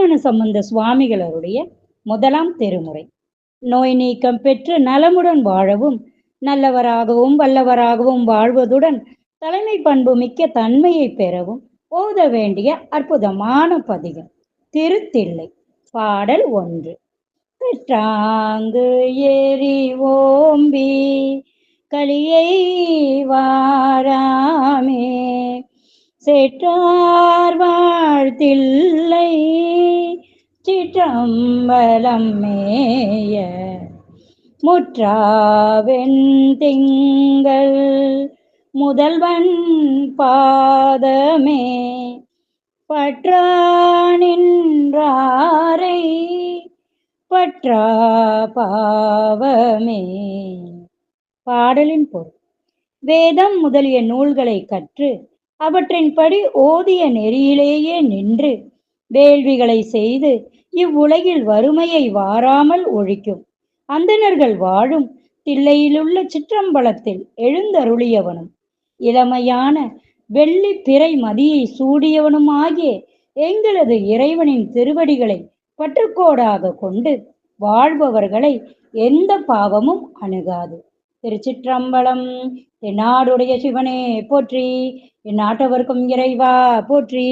திருஞான சம்பந்த சுவாமிகளருடைய முதலாம் திருமுறை. நோய் நீக்கம் பெற்று நலமுடன் வாழவும் நல்லவராகவும் வல்லவராகவும் வாழ்வதுடன் தலைமை பண்பு மிக்க தன்மையை பெறவும் ஓத வேண்டிய அற்புதமான பதிகம். திருத்தில்லை. பாடல் ஒன்று. பெற்றாங்கு ஏறி ஓம்பி களியை வாராமே செற்றார் வாழ்த்தில் சிற்றம்பலம் மேய முற்றாவெந்திங்கள் முதல்வன் பாதமே பற்றா நின்றாரை பற்றா பாவமே. பாடலின் பொருள். வேதம் முதலிய நூல்களை கற்று அவற்றின்படி ஓதிய நெறியிலேயே நின்று வேள்விகளை செய்து இவ்வுலகில் வறுமையை வாராமல் ஒழிக்கும். அந்தணர்கள் வாழும் தில்லையிலுள்ள சிற்றம்பலத்தில் எழுந்தருளியவனும் இளமையான வெள்ளி பிறை மதியை சூடியவனுமாகிய எங்களது இறைவனின் திருவடிகளை பற்றுக்கோடாக கொண்டு வாழ்பவர்களை எந்த பாவமும் அணுகாது. திருச்சிற்றம்பலம் தென்னாடுடைய சிவனே போற்றி எந்நாட்டவர்க்கும் இறைவா போற்றி.